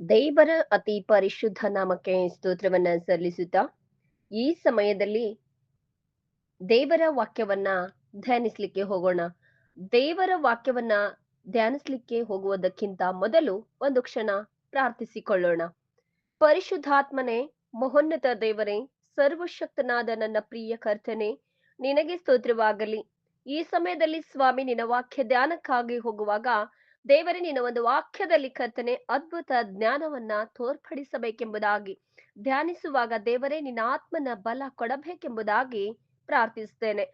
ದೇವರ ಅತಿ ಪರಿಶುದ್ಧ ನಾಮಕ್ಕೆ ಸ್ತೋತ್ರವನ್ನ ಸಲ್ಲಿಸುತ್ತಾ, ಈ ಸಮಯದಲ್ಲಿ ದೇವರ ವಾಕ್ಯವನ್ನ ಧ್ಯಾನಿಸ್ಲಿಕ್ಕೆ ಹೋಗೋಣ. ದೇವರ ವಾಕ್ಯವನ್ನ ಧ್ಯಾನಿಸ್ಲಿಕ್ಕೆ ಹೋಗುವುದಕ್ಕಿಂತ ಮೊದಲು ಒಂದು ಕ್ಷಣ ಪ್ರಾರ್ಥಿಸಿಕೊಳ್ಳೋಣ. ಪರಿಶುದ್ಧಾತ್ಮನೇ, ಮಹೋನ್ನತ ದೇವರೇ, ಸರ್ವಶಕ್ತನಾದ ನನ್ನ ಪ್ರಿಯ ಕರ್ತನೆ, ನಿನಗೆ ಸ್ತೋತ್ರವಾಗಲಿ. ಈ ಸಮಯದಲ್ಲಿ ಸ್ವಾಮಿ ನಿನ್ನ ವಾಕ್ಯ ಧ್ಯಾನಕ್ಕಾಗಿ ಹೋಗುವಾಗ ದೇವರೇ ನಿನ್ನ ಒಂದು ವಾಕ್ಯದಲ್ಲಿ ಕರ್ತನೆ, ಅದ್ಭುತ ಜ್ಞಾನವನ್ನ ತೋರ್ಪಡಿಸಬೇಕೆಂಬುದಾಗಿ ಧ್ಯಾನಿಸುವಾಗ ದೇವರೇ, ನಿನ್ನ ಆತ್ಮನ ಬಲ ಕೊಡಬೇಕೆಂಬುದಾಗಿ ಪ್ರಾರ್ಥಿಸ್ತೇನೆ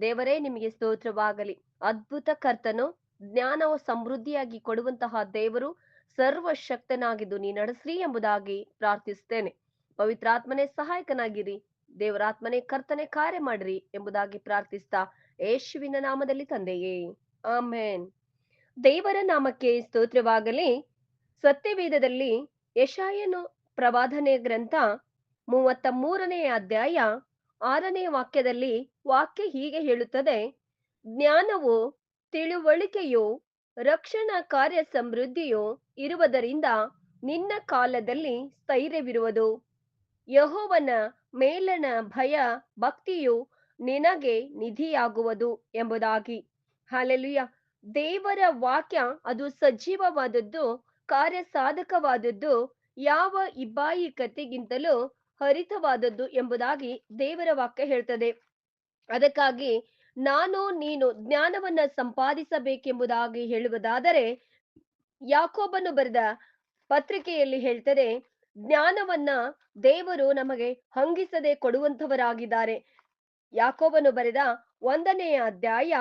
ದೇವರೇ, ನಿಮಗೆ ಸ್ತೋತ್ರವಾಗಲಿ. ಅದ್ಭುತ ಕರ್ತನು, ಜ್ಞಾನವು ಸಮೃದ್ಧಿಯಾಗಿ ಕೊಡುವಂತಹ ದೇವರು, ಸರ್ವಶಕ್ತನಾಗಿದ್ದು ನೀ ನಡೆಸ್ರಿ ಎಂಬುದಾಗಿ ಪ್ರಾರ್ಥಿಸ್ತೇನೆ ಪವಿತ್ರಾತ್ಮನೇ ಸಹಾಯಕನಾಗಿರಿ. ದೇವರಾತ್ಮನೇ ಕರ್ತನೆ ಕಾರ್ಯ ಮಾಡ್ರಿ ಎಂಬುದಾಗಿ ಪ್ರಾರ್ಥಿಸ್ತಾ ಯೇಸುವಿನ ನಾಮದಲ್ಲಿ ತಂದೆಯೇ. ಆಮೇನ್. ದೇವರ ನಾಮಕ್ಕೆ ಸ್ತೋತ್ರವಾಗಲಿ. ಸತ್ಯವೇದದಲ್ಲಿ ಯಶಾಯನು ಪ್ರವಾದನೆ ಗ್ರಂಥ ಮೂವತ್ತ ಮೂರನೇ ಅಧ್ಯಾಯ ಆರನೇ ವಾಕ್ಯದಲ್ಲಿ ವಾಕ್ಯ ಹೀಗೆ ಹೇಳುತ್ತದೆ. ಜ್ಞಾನವು, ತಿಳುವಳಿಕೆಯು, ರಕ್ಷಣಾ ಕಾರ್ಯ ಸಮೃದ್ಧಿಯು ಇರುವುದರಿಂದ ನಿನ್ನ ಕಾಲದಲ್ಲಿ ಸ್ಥೈರ್ಯವಿರುವುದು. ಯಹೋವನ ಮೇಲನ ಭಯ ಭಕ್ತಿಯು ನಿನಗೆ ನಿಧಿಯಾಗುವುದು ಎಂಬುದಾಗಿ. ಹಾಲೆಲುಯ ದೇವರ ವಾಕ್ಯ ಅದು ಸಜೀವವಾದದ್ದು ಕಾರ್ಯ ಸಾಧಕವಾದದ್ದು ಯಾವ ಇಬ್ಬಾಯಿ ಕಥೆಗಿಂತಲೂ ಹರಿತವಾದದ್ದು ಎಂಬುದಾಗಿ ದೇವರ ವಾಕ್ಯ ಹೇಳ್ತದೆ. ಅದಕ್ಕಾಗಿ ನಾನು ನೀನು ಜ್ಞಾನವನ್ನ ಸಂಪಾದಿಸಬೇಕೆಂಬುದಾಗಿ ಹೇಳುವುದಾದರೆ ಯಾಕೋಬನ್ನು ಬರೆದ ಪತ್ರಿಕೆಯಲ್ಲಿ ಹೇಳ್ತದೆ, ಜ್ಞಾನವನ್ನ ದೇವರು ನಮಗೆ ಹಂಗಿಸದೆ ಕೊಡುವಂತವರಾಗಿದ್ದಾರೆ ಯಾಕೋಬನು ಬರೆದ ಒಂದನೆಯ ಅಧ್ಯಾಯ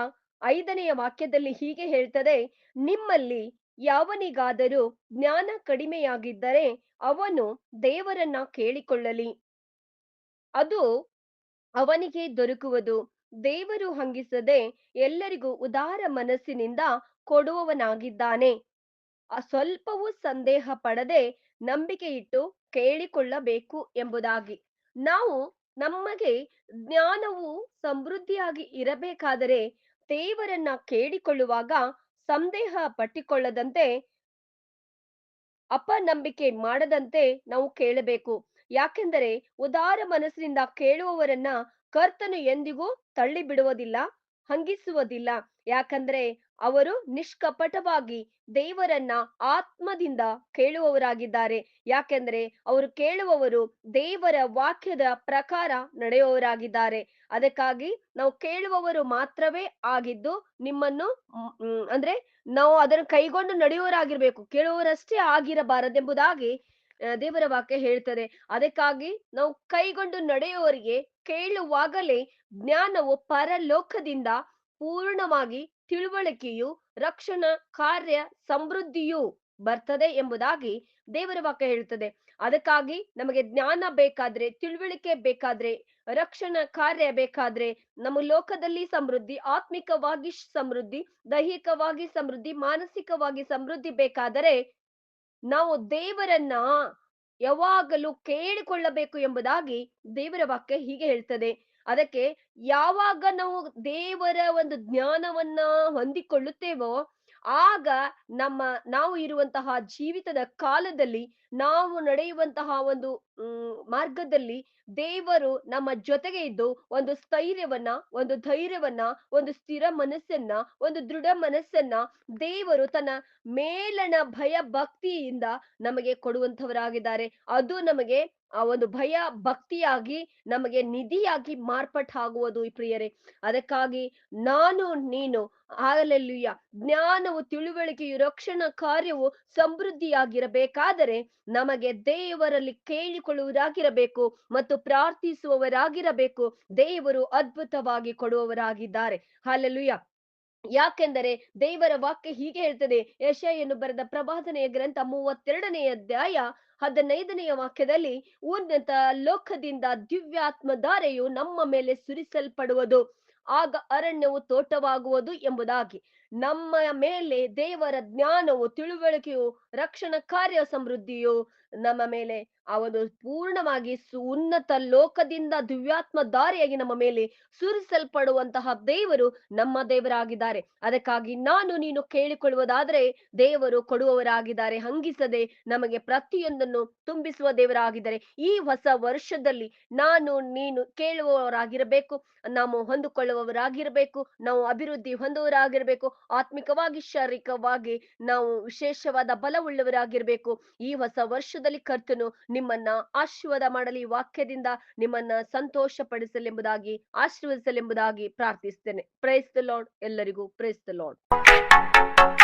ಐದನೆಯ ವಾಕ್ಯದಲ್ಲಿ ಹೀಗೆ ಹೇಳ್ತದೆ, ನಿಮ್ಮಲ್ಲಿ ಯಾವನಿಗಾದರೂ ಜ್ಞಾನ ಕಡಿಮೆಯಾಗಿದ್ದರೆ ಅವನು ದೇವರನ್ನ ಕೇಳಿಕೊಳ್ಳಲಿ. ಅದು ಅವನಿಗೆ ದೊರಕುವುದು. ದೇವರು ಹಂಗಿಸದೆ ಎಲ್ಲರಿಗೂ ಉದಾರ ಮನಸ್ಸಿನಿಂದ ಕೊಡುವವನಾಗಿದ್ದಾನೆ. ಆ ಸ್ವಲ್ಪವೂ ಸಂದೇಹ ಪಡದೆ ನಂಬಿಕೆ ಇಟ್ಟು ಕೇಳಿಕೊಳ್ಳಬೇಕು ಎಂಬುದಾಗಿ. ನಾವು ನಮಗೆ ಜ್ಞಾನವು ಸಮೃದ್ಧಿಯಾಗಿ ಇರಬೇಕಾದರೆ ದೇವರನ್ನ ಕೇಳಿಕೊಳ್ಳುವಾಗ ಸಂದೇಹ ಪಟ್ಟಿಕೊಳ್ಳದಂತೆ, ಅಪನಂಬಿಕೆ ಮಾಡದಂತೆ ನಾವು ಕೇಳಬೇಕು. ಯಾಕೆಂದರೆ ಉದಾರ ಮನಸ್ಸಿನಿಂದ ಕೇಳುವವರನ್ನ ಕರ್ತನು ಎಂದಿಗೂ ತಳ್ಳಿ ಬಿಡುವುದಿಲ್ಲ ಹಂಗಿಸುವುದಿಲ್ಲ. ಯಾಕಂದ್ರೆ ಅವರು ನಿಷ್ಕಪಟವಾಗಿ ದೇವರನ್ನ ಆತ್ಮದಿಂದ ಕೇಳುವವರಾಗಿದ್ದಾರೆ. ಯಾಕೆಂದ್ರೆ ಅವರು ಕೇಳುವವರು ದೇವರ ವಾಕ್ಯದ ಪ್ರಕಾರ ನಡೆಯುವವರಾಗಿದ್ದಾರೆ. ಅದಕ್ಕಾಗಿ ನಾವು ಕೇಳುವವರು ಮಾತ್ರವೇ ಆಗಿದ್ದು ನಿಮ್ಮನ್ನು ಅಂದ್ರೆ ನಾವು ಅದನ್ನು ಕೈಗೊಂಡು ನಡೆಯುವವರಾಗಿರ್ಬೇಕು. ಕೇಳುವವರಷ್ಟೇ ಆಗಿರಬಾರದೆಂಬುದಾಗಿ ದೇವರ ವಾಕ್ಯ ಹೇಳ್ತದೆ. ಅದಕ್ಕಾಗಿ ನಾವು ಕೈಗೊಂಡು ನಡೆಯುವವರಿಗೆ ಕೇಳುವಾಗಲೇ ಜ್ಞಾನವು ಪರಲೋಕದಿಂದ ಪೂರ್ಣವಾಗಿ ತಿಳುವಳಿಕೆಯು ರಕ್ಷಣಾ ಕಾರ್ಯ ಸಮೃದ್ಧಿಯು ಬರ್ತದೆ ಎಂಬುದಾಗಿ ದೇವರ ವಾಕ್ಯ ಹೇಳುತ್ತದೆ. ಅದಕ್ಕಾಗಿ ನಮಗೆ ಜ್ಞಾನ ಬೇಕಾದ್ರೆ, ತಿಳುವಳಿಕೆ ಬೇಕಾದ್ರೆ, ರಕ್ಷಣಾ ಕಾರ್ಯ ಬೇಕಾದ್ರೆ ನಮ್ಮ ಲೋಕದಲ್ಲಿ ಸಮೃದ್ಧಿ, ಆತ್ಮಿಕವಾಗಿ ಸಮೃದ್ಧಿ, ದೈಹಿಕವಾಗಿ ಸಮೃದ್ಧಿ, ಮಾನಸಿಕವಾಗಿ ಸಮೃದ್ಧಿ ಬೇಕಾದರೆ ನಾವು ದೇವರನ್ನ ಯಾವಾಗಲೂ ಕೇಳಿಕೊಳ್ಳಬೇಕು ಎಂಬುದಾಗಿ ದೇವರ ವಾಕ್ಯ ಹೀಗೆ ಹೇಳ್ತದೆ. ಅದಕ್ಕೆ ಯಾವಾಗ ನಾವು ದೇವರ ಒಂದು ಜ್ಞಾನವನ್ನ ಹೊಂದಿಕೊಳ್ಳುತ್ತೇವೋ, ಆಗ ನಮ್ಮ ನಾವು ಇರುವಂತಹ ಜೀವಿತದ ಕಾಲದಲ್ಲಿ, ನಾವು ನಡೆಯುವಂತಹ ಒಂದು ಮಾರ್ಗದಲ್ಲಿ ದೇವರು ನಮ್ಮ ಜೊತೆಗೆ ಇದ್ದು ಒಂದು ಸ್ಥೈರ್ಯವನ್ನ, ಒಂದು ಧೈರ್ಯವನ್ನ, ಒಂದು ಸ್ಥಿರ ಮನಸ್ಸನ್ನ, ಒಂದು ದೃಢ ಮನಸ್ಸನ್ನ ದೇವರು ತನ್ನ ಮೇಲನ ಭಯ ಭಕ್ತಿಯಿಂದ ನಮಗೆ ಕೊಡುವಂಥವರಾಗಿದ್ದಾರೆ. ಅದು ನಮಗೆ ಆ ಒಂದು ಭಯ ಭಕ್ತಿಯಾಗಿ ನಮಗೆ ನಿಧಿಯಾಗಿ ಮಾರ್ಪಟ್ಟಾಗುವುದು ಈ ಪ್ರಿಯರೇ. ಅದಕ್ಕಾಗಿ ನಾನು, ನೀನು, ಹಾಲೆಲ್ಲುಯ್ಯ, ಜ್ಞಾನವು, ತಿಳುವಳಿಕೆಯು, ರಕ್ಷಣಾ ಕಾರ್ಯವು ಸಮೃದ್ಧಿಯಾಗಿರಬೇಕಾದರೆ ನಮಗೆ ದೇವರಲ್ಲಿ ಕೇಳಿಕೊಳ್ಳುವುದಾಗಿರಬೇಕು ಮತ್ತು ಪ್ರಾರ್ಥಿಸುವವರಾಗಿರಬೇಕು. ದೇವರು ಅದ್ಭುತವಾಗಿ ಕೊಡುವವರಾಗಿದ್ದಾರೆ. ಹಾಲೆಲ್ಲುಯ್ಯ. ಯಾಕೆಂದರೆ ದೇವರ ವಾಕ್ಯ ಹೀಗೆ ಹೇಳ್ತದೆ. ಯಶಯನ್ನು ಬರೆದ ಪ್ರವಾದನೆಯ ಗ್ರಂಥ ಮೂವತ್ತೆರಡನೆಯ ಅಧ್ಯಾಯ ಹದಿನೈದನೆಯ ವಾಕ್ಯದಲ್ಲಿ ಉನ್ನತ ಲೋಕದಿಂದ ದಿವ್ಯಾತ್ಮ ಧಾರೆಯು ನಮ್ಮ ಮೇಲೆ ಸುರಿಸಲ್ಪಡುವುದು, ಆಗ ಅರಣ್ಯವು ತೋಟವಾಗುವುದು ಎಂಬುದಾಗಿ. ನಮ್ಮ ಮೇಲೆ ದೇವರ ಜ್ಞಾನವು ತಿಳುವಳಿಕೆಯು ರಕ್ಷಣಾ ಕಾರ್ಯ ಸಮೃದ್ಧಿಯು ನಮ್ಮ ಮೇಲೆ ಅವನು ಪೂರ್ಣವಾಗಿ ಉನ್ನತ ಲೋಕದಿಂದ ದಿವ್ಯಾತ್ಮ ದಾರಿಯಾಗಿ ನಮ್ಮ ಮೇಲೆ ಸುರಿಸಲ್ಪಡುವಂತಹ ದೇವರು ನಮ್ಮ ದೇವರಾಗಿದ್ದಾರೆ. ಅದಕ್ಕಾಗಿ ನಾನು ನೀನು ಕೇಳಿಕೊಳ್ಳುವುದಾದ್ರೆ ದೇವರು ಕೊಡುವವರಾಗಿದ್ದಾರೆ. ಹಂಗಿಸದೆ ನಮಗೆ ಪ್ರತಿಯೊಂದನ್ನು ತುಂಬಿಸುವ ದೇವರಾಗಿದ್ದಾರೆ. ಈ ಹೊಸ ವರ್ಷದಲ್ಲಿ ನಾನು, ನೀನು ಕೇಳುವವರಾಗಿರಬೇಕು, ನಾವು ಹೊಂದಿಕೊಳ್ಳುವವರಾಗಿರಬೇಕು, ನಾವು ಅಭಿವೃದ್ಧಿ ಹೊಂದುವವರಾಗಿರಬೇಕು, ಆತ್ಮಿಕವಾಗಿ, ಶಾರೀರಿಕವಾಗಿ ನಾವು ವಿಶೇಷವಾದ ಬಲವುಳ್ಳವರಾಗಿರಬೇಕು. ಈ ಹೊಸ ವರ್ಷದಲ್ಲಿ ಕರ್ತನು ನಿಮ್ಮನ್ನ ಆಶೀರ್ವಾದ ಮಾಡಲಿ ವಾಕ್ಯದಿಂದ ನಿಮ್ಮನ್ನ ಸಂತೋಷ ಪಡಿಸಲೆಂಬುದಾಗಿ ಆಶೀರ್ವದಿಸಲೆಂಬುದಾಗಿ ಪ್ರಾರ್ಥಿಸುತ್ತೇನೆ ಪ್ರೈಸ್ ದ ಲಾರ್ಡ್ ಎಲ್ಲರಿಗೂ ಪ್ರೈಸ್ ದ ಲಾರ್ಡ್